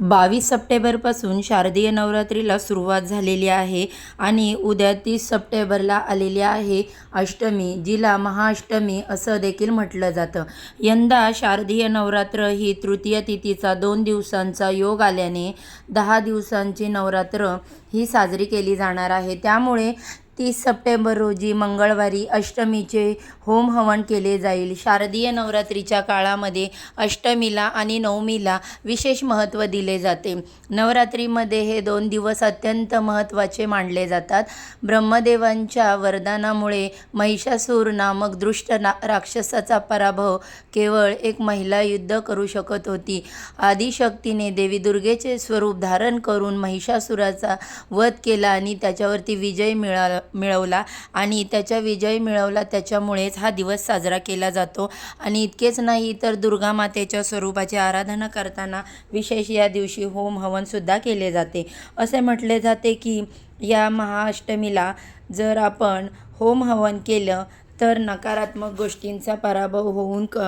बावीस सप्टेंबरपासून शारदीय नवरात्रीला सुरुवात झालेली आहे आणि उद्या तीस सप्टेंबरला आलेली आहे अष्टमी जिला महाअष्टमी असं देखील म्हटलं जातं. यंदा शारदीय नवरात्र ही तृतीय तिथीचा दोन दिवसांचा योग आल्याने दहा दिवसांची नवरात्र ही साजरी केली जाणार आहे. त्यामुळे तीस सप्टेंबर रोजी मंगळवारी अष्टमीचे होम हवन केले जाईल. शारदीय नवरात्रीच्या काळामध्ये अष्टमीला आणि नवमीला विशेष महत्त्व दिले जाते. नवरात्रीमध्ये हे दोन दिवस अत्यंत महत्त्वाचे मानले जातात. ब्रह्मदेवांच्या वरदानामुळे महिषासूर नामक दृष्ट ना राक्षसाचा पराभव केवळ एक महिला युद्ध करू शकत होती. आदिशक्तीने देवी दुर्गेचे स्वरूप धारण करून महिषासुराचा वध केला आणि त्याच्यावरती विजय मिळाला. मिळवला आणि त्याच्या विजय मिळवला त्याच्यामुळेच हा दिवस साजरा केला जातो. आणि इतकेच नाही तर दुर्गा मातेच्या स्वरूपाची आराधना करताना विशेष या दिवशी होम हवनसुद्धा केले जाते. असे म्हटले जाते की या महाअष्टमीला जर आपण होम हवन केलं तर नकारात्मक गोष्टींचा पराभव होऊन क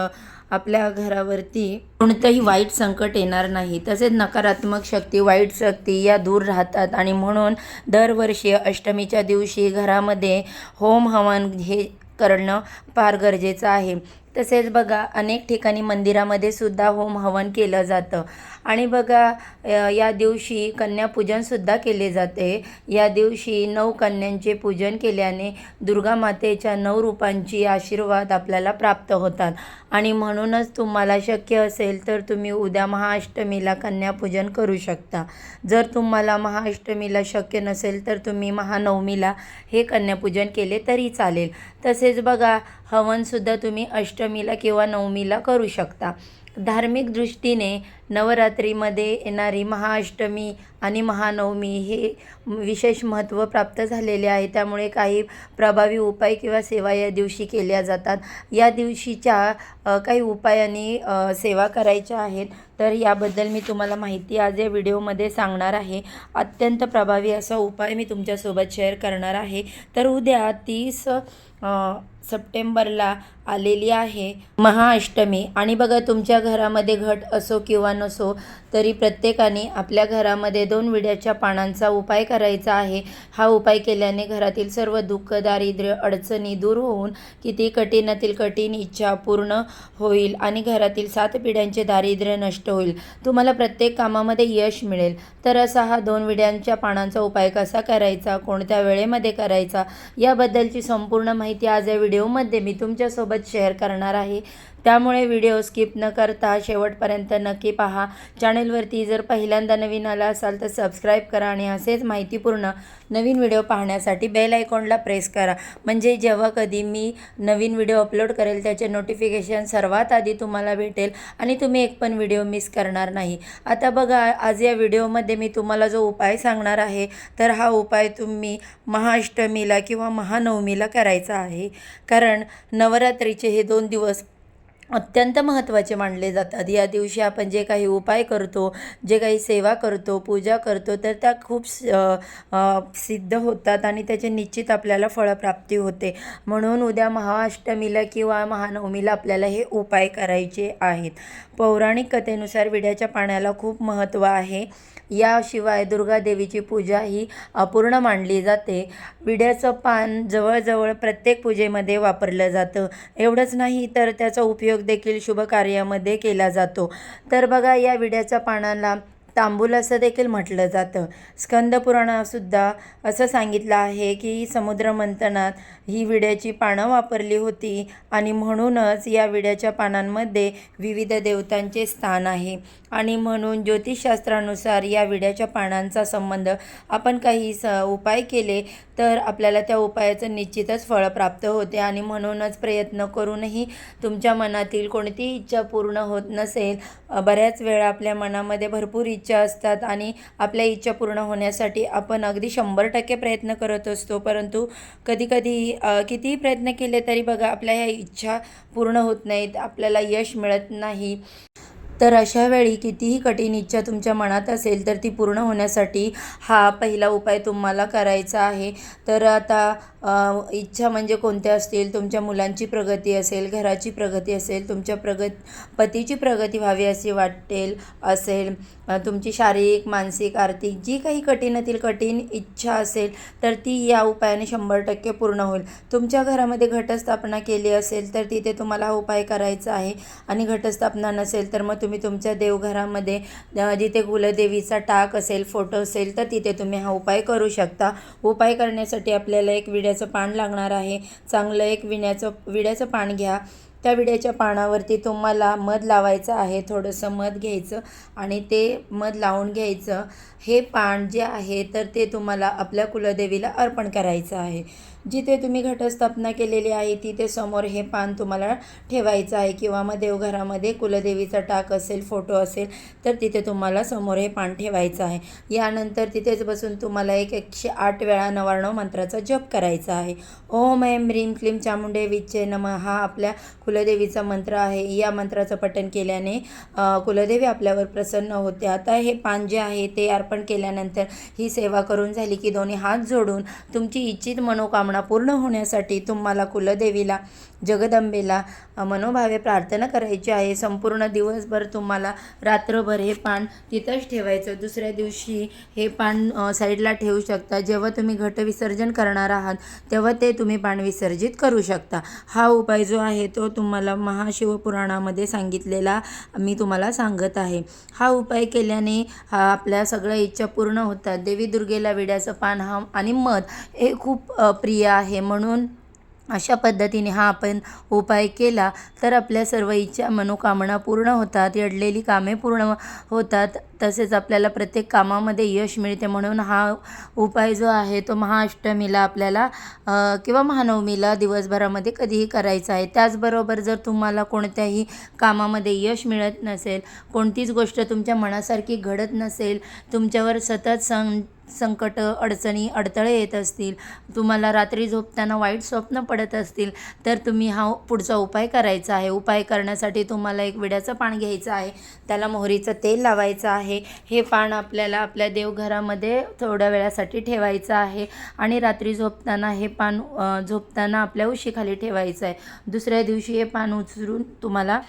आपल्या घरावरती कोणतंही वाईट संकट येणार नाही. तसेच नकारात्मक शक्ती वाईट शक्ती या दूर राहतात. आणि म्हणून दरवर्षी अष्टमीच्या दिवशी घरामध्ये होम हवन हे करणं फार गरजेचं आहे. तसेच बघा अनेक ठिकाणी मंदिरामध्ये सुद्धा होम हवन केलं जातं. आणि बघा या दिवशी कन्यापूजनसुद्धा केले जाते. या दिवशी नऊ कन्यांचे पूजन केल्याने दुर्गा मातेच्या नऊ रूपांची आशीर्वाद आपल्याला प्राप्त होतात. आणि म्हणूनच तुम्हाला शक्य असेल तर तुम्ही उद्या महाअष्टमीला कन्यापूजन करू शकता. जर तुम्हाला महाअष्टमीला शक्य नसेल तर तुम्ही महानवमीला हे कन्यापूजन केले तरी चालेल. तसेच बघा हवनसुद्धा तुम्ही अष्टमीला किंवा नवमीला करू शकता. धार्मिक दृष्टीने नवरात्रीमध्ये येणारी महाअष्टमी आणि महानवमी हे विशेष महत्त्व प्राप्त झालेले आहे. त्यामुळे काही प्रभावी उपाय किंवा सेवा या दिवशी केल्या जातात. या दिवशीच्या काही उपायांनी सेवा करायच्या आहेत. तर याबद्दल मी तुम्हाला माहिती आज या व्हिडिओमध्ये सांगणार आहे. अत्यंत प्रभावी असा उपाय मी तुमच्यासोबत शेअर करणार आहे. तर उद्या तीस सप्टेंबरला आलेली आहे. महाअष्टमी. आणि बघा तुमच्या घरामध्ये घट असो किंवा नसो तरी प्रत्येकाने आपल्या घरामध्ये दोन विड्याच्या पानांचा उपाय करायचा आहे. हा उपाय केल्याने घरातील सर्व दुःख दारिद्र्य अडचणी दूर होऊन किती कठीणातील कठीण इच्छा पूर्ण होईल आणि घरातील सात पिढ्यांचे दारिद्र्य नष्ट होईल. तुम्हाला प्रत्येक कामामध्ये यश मिळेल. तर असा हा दोन विड्यांच्या पानांचा उपाय कसा करायचा कोणत्या वेळेमध्ये करायचा याबद्दलची संपूर्ण माहिती आज या व्हिडिओमध्ये मी तुमच्यासोबत शेअर करणार आहे. त्यामुळे व्हिडिओ स्किप न करता शेवटपर्यंत नक्की पहा. चॅनेलवरती जर पहिल्यांदा नवीन आला असाल तर सबस्क्राईब करा आणि असेच माहितीपूर्ण नवीन व्हिडिओ पाहण्यासाठी बेल आयकॉनला प्रेस करा. म्हणजे जेव्हा कधी मी नवीन व्हिडिओ अपलोड करेल त्याचे नोटिफिकेशन सर्वात आधी तुम्हाला भेटेल आणि तुम्ही एक पण व्हिडिओ मिस करणार नाही. आता बघा आज या व्हिडिओमध्ये मी तुम्हाला जो उपाय सांगणार आहे तर हा उपाय तुम्ही महाअष्टमीला किंवा महानवमीला करायचा आहे. कारण नवरात्रीचे हे दोन दिवस अत्यंत महत्त्वाचे मानले जातात. या दिवशी आपण जे काही उपाय करतो जे काही सेवा करतो पूजा करतो तर त्या खूप सिद्ध होतात आणि त्याचे निश्चित आपल्याला फळप्राप्ती होते. म्हणून उद्या महाअष्टमीला किंवा महानवमीला आपल्याला हे उपाय करायचे आहेत. पौराणिक कथेनुसार विड्याच्या पाण्याला खूप महत्त्व आहे. याशिवाय दुर्गादेवीची पूजा ही अपूर्ण मानली जाते. विड्याचं पान जवळजवळ प्रत्येक पूजेमध्ये वापरलं जातं. एवढंच नाही तर त्याचा उपयोग देखील शुभ कार्यामध्ये केला जातो. तर बघा या विड्याच्या पानाला तांबूल असं देखील म्हटलं जातं. स्कंदपुराणातसुद्धा असं सांगितलं आहे की समुद्र मंथनात ही विड्याची पानं वापरली होती आणि म्हणूनच या विड्याच्या पानांमध्ये विविध देवतांचे स्थान आहे. आणि म्हणून ज्योतिषशास्त्रानुसार या विड्याच्या पानांचा संबंध आपण काही स उपाय केले तर आपल्याला त्या उपायाचं निश्चितच फळ प्राप्त होते आणि म्हणूनच प्रयत्न करूनही तुमच्या मनातील कोणतीही इच्छा पूर्ण होत नसेल. बऱ्याच वेळा आपल्या मनामध्ये भरपूर इच्छा इच्छा असतात आणि आपल्या इच्छा पूर्ण होण्यासाठी आपण अगदी शंभर टक्के प्रयत्न करत असतो. परंतु कधीकधी कितीही प्रयत्न केले तरी बघा आपल्या ह्या इच्छा पूर्ण होत नाहीत. आपल्याला यश मिळत नाही. तर अशा वेळी कितीही कठीण इच्छा तुमच्या मनात असेल तर ती पूर्ण होण्यासाठी हा पहिला उपाय तुम्हाला करायचा आहे. तर आता इच्छा म्हणजे कोणत्या असतील? तुमच्या मुलांची प्रगती असेल घराची प्रगती असेल तुमच्या प्रगत पतीची प्रगती व्हावी अशी वाटेल असेल. तुमची शारीरिक मानसिक आर्थिक जी काही कठीणातील कठीण इच्छा असेल तर ती या उपायाने शंभर टक्के पूर्ण होईल. तुमच्या घरामध्ये घटस्थापना केली असेल तर तिथे तुम्हाला हा उपाय करायचा आहे. आणि घटस्थापना नसेल तर मग तुम्ही तुमच्या देवघरामध्ये जिथे कुलदेवीचा टाक असेल फोटो असेल तर तिथे तुम्ही हा उपाय करू शकता. उपाय करण्यासाठी आपल्याला एक विड्याचं पान लागणार आहे. चांगलं एक विण्याचं विड्याचं पान घ्या. त्या विड्याच्या पानावरती तुम्हाला मध लावायचं आहे. थोडंसं मध घ्यायचं आणि ते मध लावून घ्यायचं. हे पान जे आहे तर ते तुम्हाला आपल्या कुलदेवीला अर्पण करायचं आहे. जिथे तुम्ही घटस्थापना केलेली आहे तिथे समोर हे पान तुम्हाला ठेवायचं आहे किंवा मग देवघरामध्ये कुलदेवीचा टाक असेल फोटो असेल तर तिथे तुम्हाला समोर हे पान ठेवायचं आहे. यानंतर तिथेच बसून तुम्हाला एक एकशे आठ वेळा नवार्णव मंत्राचा जप करायचा आहे. ओम ऐम ह्रीम क्लीम चामुंडे विच्चे नम हा आपल्या कुलदेवीचा मंत्र आहे. या मंत्राचं पठण केल्याने कुलदेवी आपल्यावर प्रसन्न होते. आता हे पान जे आहे ते अर्पण केल्यानंतर ही सेवा करून झाली की दोन्ही हात जोडून तुमची इच्छित मनोकामना पूर्ण होण्यासाठी तुम्हाला कुलदेवीला जगदंबेला मनोभावे प्रार्थना करायची आहे. संपूर्ण दिवसभर तुम्हाला रात्रभर हे पान तिथंच ठेवायचं. दुसऱ्या दिवशी हे पान साईडला ठेवू शकता. जेव्हा तुम्ही घटविसर्जन करणार आहात तेव्हा ते तुम्ही पान विसर्जित करू शकता. हा उपाय जो आहे तो तुम्हाला महाशिवपुराणामध्ये सांगितलेला मी तुम्हाला सांगत आहे. हा उपाय केल्याने हा आपल्या सगळ्या इच्छा पूर्ण होतात. देवी दुर्गेला विड्याचं पान हा आणि मध हे खूप प्रिय प्रिय आहे म्हणून अशा पद्धतीने हा आपण उपाय केला तर आपल्या सर्व इच्छा मनोकामना पूर्ण होतात अडलेली कामे पूर्ण होतात. तसेच आपल्याला प्रत्येक कामामध्ये यश मिळते म्हणून हा उपाय जो आहे तो महाअष्टमीला आपल्याला किंवा महानवमीला दिवसभरामध्ये कधीही करायचा आहे. त्याचबरोबर जर तुम्हाला कोणत्याही कामामध्ये यश मिळत नसेल कोणतीच गोष्ट तुमच्या मनासारखी घडत नसेल तुमच्यावर सतत सं संकट अडचणी अडथळे येत असतील तुम्हाला रात्री झोपताना वाईट स्वप्न पडत असतील तर तुम्ही हा पुढचा उपाय करायचा आहे. उपाय करण्यासाठी तुम्हाला एक विड्याचं पान घ्यायचं आहे. त्याला मोहरीचं तेल लावायचं आहे. हे पान आपल्याला आपल्या देवघरामध्ये थोड्या वेळासाठी ठेवायचं आहे आणि रात्री झोपताना हे पान झोपताना आपल्या उशीखाली ठेवायचं आहे. दुसऱ्या दिवशी हे पान उचलून तुम्हाला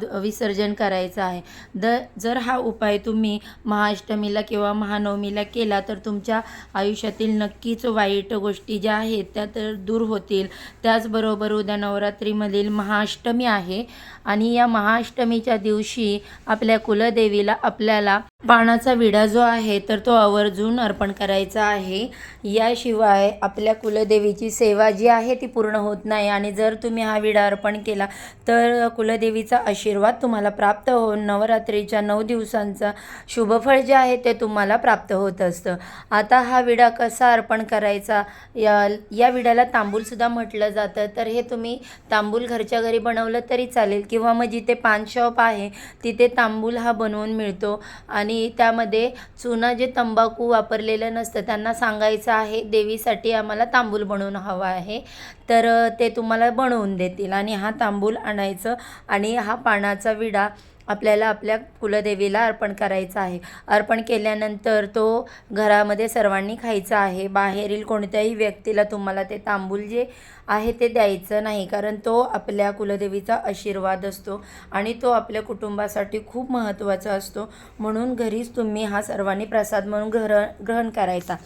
द- विसर्जन करायचं आहे. द जर हा उपाय तुम्ही महाअष्टमीला किंवा महानवमीला केला तर तुमच्या आयुष्यातील नक्कीच वाईट गोष्टी ज्या आहेत त्या तर दूर होतील. त्याचबरोबर उद्या नवरात्रीमधील महाअष्टमी आहे आणि या महाअष्टमीच्या दिवशी आपल्या कुलदेवीला आपल्याला पानाचा विडा जो आहे तर तो आवर्जून अर्पण करायचा आहे. याशिवाय आपल्या कुलदेवीची सेवा जी आहे ती पूर्ण होत नाही. आणि जर तुम्ही हा विडा अर्पण केला तर कुलदेवीचा आशीर्वाद तुम्हाला प्राप्त होऊन नवरात्रीच्या नऊ दिवसांचा शुभफळ जे आहे ते तुम्हाला प्राप्त होत असतं. आता हा विडा कसा अर्पण करायचा? या या विड्याला तांबूलसुद्धा म्हटलं जातं. तर हे तुम्ही तांबूल घरच्या घरी बनवलं तरी चालेल. किंवा मग जिथे पान शॉप आहे तिथे तांबूल हा बनवून मिळतो. आणि त्यामध्ये चुना जे तंबाखू वापरलेलं नसतं त्यांना सांगायचं आहे देवीसाठी आम्हाला तांबूल बनवून हवा आहे. तर ते तुम्हाला बनवून देतील. आणि हा तांबूल आणायचं आणि हा पानाचा विडा आपल्याला आपल्या कुलदेवीला अर्पण करायचा आहे. अर्पण केल्यानंतर तो घरामध्ये सर्वांनी खायचा आहे. बाहेरील कोणत्याही व्यक्तीला तुम्हाला ते तांबूल जे आहे ते द्यायचं नाही कारण तो आपल्या कुलदेवीचा आशीर्वाद असतो आणि तो आपल्या कुटुंबासाठी खूप महत्त्वाचा असतो. म्हणून घरीच तुम्ही हा सर्वांनी प्रसाद म्हणून ग्रह ग्रहण करायचा.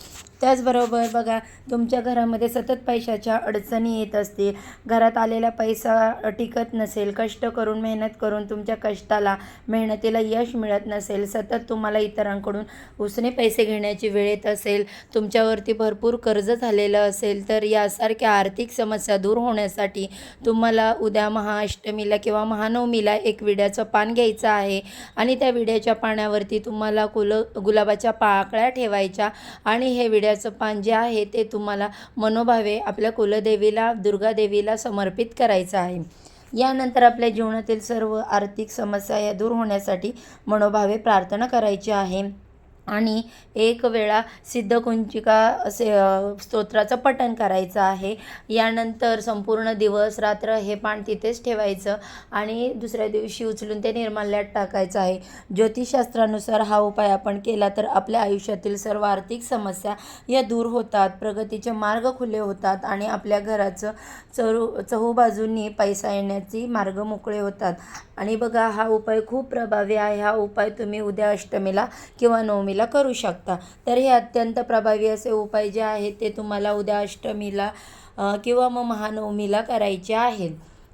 त्याचबरोबर बघा तुमच्या घरामध्ये सतत पैशाच्या अडचणी येत असतील. घरात आलेला पैसा टिकत नसेल कष्ट करून मेहनत करून तुमच्या कष्टाला मेहनतीला यश मिळत नसेल सतत तुम्हाला इतरांकडून उसने पैसे घेण्याची वेळ येत असेल तुमच्यावरती भरपूर कर्ज झालेलं असेल तर यासारख्या आर्थिक समस्या दूर होण्यासाठी तुम्हाला उद्या महाअष्टमीला किंवा महानवमीला एक विड्याचं पान घ्यायचं आहे. आणि त्या विड्याच्या पाण्यावरती तुम्हाला कुल गुलाबाच्या पाकळ्या ठेवायच्या आणि हे विड्या विड्याचं पान जे आहे ते तुम्हाला मनोभावे आपल्या कुलदेवीला दुर्गादेवीला समर्पित करायचं आहे. यानंतर आपल्या जीवनातील सर्व आर्थिक समस्या या दूर होण्यासाठी मनोभावे प्रार्थना करायची आहे. आणि एक वेळा सिद्धकुंचिका असे स्तोत्राचं पठण करायचं आहे. यानंतर संपूर्ण दिवस रात्र हे पान तिथेच ठेवायचं आणि दुसऱ्या दिवशी उचलून ते निर्माल्यात टाकायचं आहे. ज्योतिषशास्त्रानुसार हा उपाय आपण केला तर आपल्या आयुष्यातील सर्व आर्थिक समस्या या दूर होतात प्रगतीचे मार्ग खुले होतात आणि आपल्या घराचं चरू चहूबाजूंनी पैसा येण्याची मार्ग मोकळे होतात. आणि बघा हा उपाय खूप प्रभावी आहे. हा उपाय तुम्ही उद्या अष्टमीला किंवा नवमीला करू शकता. तर हे अत्यंत प्रभावी असे उपाय जे आहेत ते तुम्हाला उद्या अष्टमीला किंवा मग महानवमीला करायचे आहेत.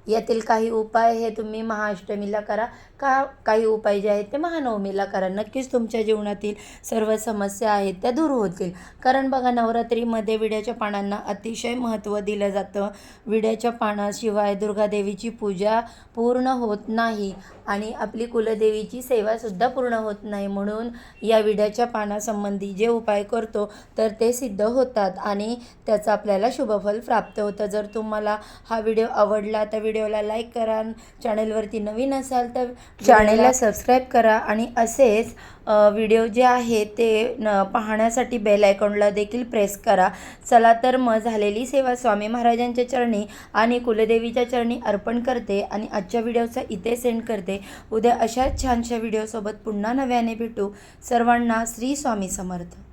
यातील काही उपाय हे तुम्ही महाअष्टमीला करा. का काही उपाय जे आहेत ते महानवमीला करा. नक्कीच तुमच्या जीवनातील सर्व समस्या आहेत त्या दूर होतील. कारण बघा नवरात्रीमध्ये विड्याच्या पानांना अतिशय महत्त्व दिलं जातं. विड्याच्या पानाशिवाय दुर्गादेवीची पूजा पूर्ण होत नाही. आणि आपली कुलदेवीची सेवासुद्धा पूर्ण होत नाही म्हणून या विड्याच्या पानासंबंधी जे उपाय करतो तर ते सिद्ध होतात आणि त्याचं आपल्याला शुभफल प्राप्त होतं. जर तुम्हाला हा व्हिडिओ आवडला तर व्हिडिओला लाईक करा चॅनलवरती नवीन असाल तर चॅनेलला सबस्क्राईब करा आणि असेच व्हिडिओ जे आहे ते न पाहण्यासाठी बेल आयकॉनला देखील प्रेस करा. चला तर मग झालेली सेवा स्वामी महाराजांच्या चरणी आणि कुलदेवीच्या चरणी अर्पण करते आणि आजच्या व्हिडिओचा इथे सेंड करते. करते उद्या अशाच छानशा व्हिडिओसोबत पुन्हा नव्याने भेटू. सर्वांना श्री स्वामी समर्थ.